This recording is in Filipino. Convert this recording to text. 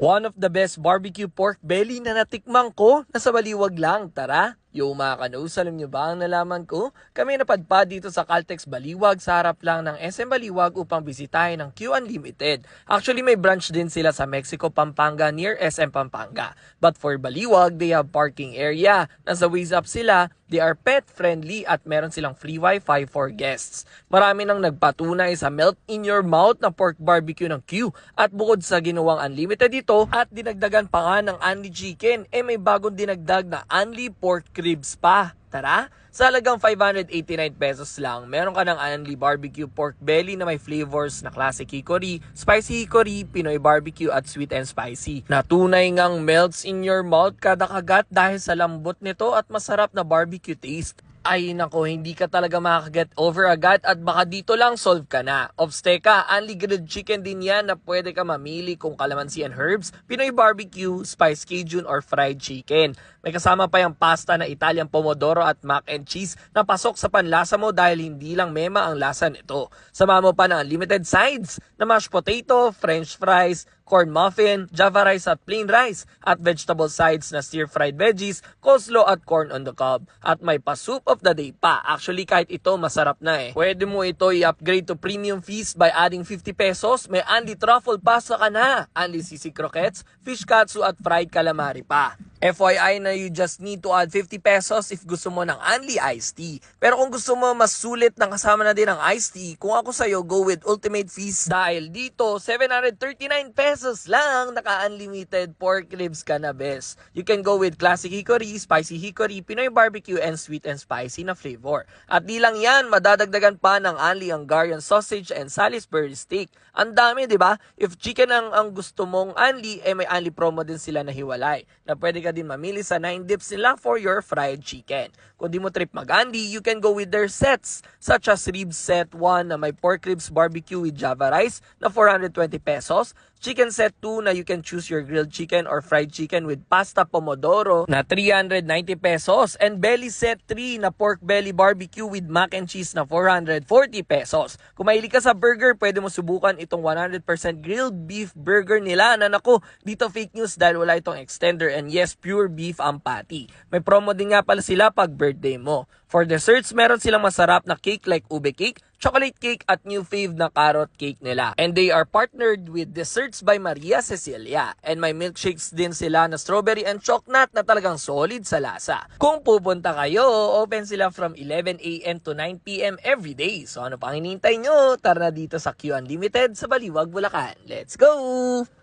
One of the best barbecue pork belly na natikman ko, nasa baliwag lang. Tara! Yo mga kanus, alam nyo ba ang nalaman ko? Kami napadpad dito sa Caltex Baliwag sa harap lang ng SM Baliwag upang bisitahin ang Q Unlimited. Actually may branch din sila sa Mexico, Pampanga near SM Pampanga. But for Baliwag, they have parking area. Nasa ways up sila, they are pet friendly at meron silang free wifi for guests. Marami nang nagpatunay sa melt in your mouth na pork barbecue ng Q. At bukod sa ginawang unlimited ito at dinagdagan pa nga ng Unli Chicken, eh may bagong dinagdag na Unli Pork Ribs pa. Tara! Sa halagang 589 pesos lang, meron ka ng Unli Barbecue Pork Belly na may flavors na classic hickory, spicy hickory, Pinoy barbecue at sweet and spicy. Na tunay ngang melts in your mouth kada kagat dahil sa lambot nito at masarap na barbecue taste. Ay nako, hindi ka talaga makakaget over agad at baka dito lang solve ka na. Obsteca, Unli Grilled Chicken din yan na pwede ka mamili kung kalamansi and herbs, Pinoy barbecue, spice Cajun or fried chicken. May kasama pa yung pasta na Italian pomodoro at mac and cheese na pasok sa panlasa mo dahil hindi lang mema ang lasa nito. Sama mo pa ng unlimited sides na mashed potato, french fries, corn muffin, java rice at plain rice, at vegetable sides na stir-fried veggies, coleslaw at corn on the cob. At may pa-soup of the day pa. Actually, kahit ito, masarap na eh. Pwede mo ito i-upgrade to premium feast by adding 50 pesos. May Andy Truffle pasta ka na. Andy sisig croquettes, fish katsu at fried calamari pa. FYI na you just need to add 50 pesos if gusto mo ng only iced tea. Pero kung gusto mo mas sulit na kasama na din ang iced tea, kung ako sa'yo, go with Ultimate Feast dahil dito, 739 pesos lang, naka-unlimited pork ribs ka na best. You can go with classic hickory, spicy hickory, Pinoy barbecue, and sweet and spicy na flavor. At di lang yan, madadagdagan pa ng only Hungarian sausage and Salisbury steak. Ang dami, di ba? If chicken ang, ang gusto mong only, eh may only promo din sila na hiwalay. Na pwede ka din mamili sa 9 dips nila for your fried chicken. Kung di mo trip mag-Andy, you can go with their sets, such as ribs set 1 na may pork ribs barbecue with java rice na 420 pesos, chicken set 2 na you can choose your grilled chicken or fried chicken with pasta pomodoro na 390 pesos, and belly set 3 na pork belly barbecue with mac and cheese na 440 pesos. Kung mahilig ka sa burger, pwede mo subukan itong 100% grilled beef burger nila na naku, dito fake news dahil wala itong extender and yes, pure beef ang patty. May promo din nga pala sila pag birthday mo. For desserts, meron silang masarap na cake like ube cake, chocolate cake at new fave na carrot cake nila. And they are partnered with Desserts by Maria Cecilia. And may milkshakes din sila na strawberry and chocolate na talagang solid sa lasa. Kung pupunta kayo, open sila from 11 a.m. to 9 p.m. every day. So ano pang hinihintay nyo? Tara na dito sa Q Unlimited sa Baliwag, Bulacan. Let's go!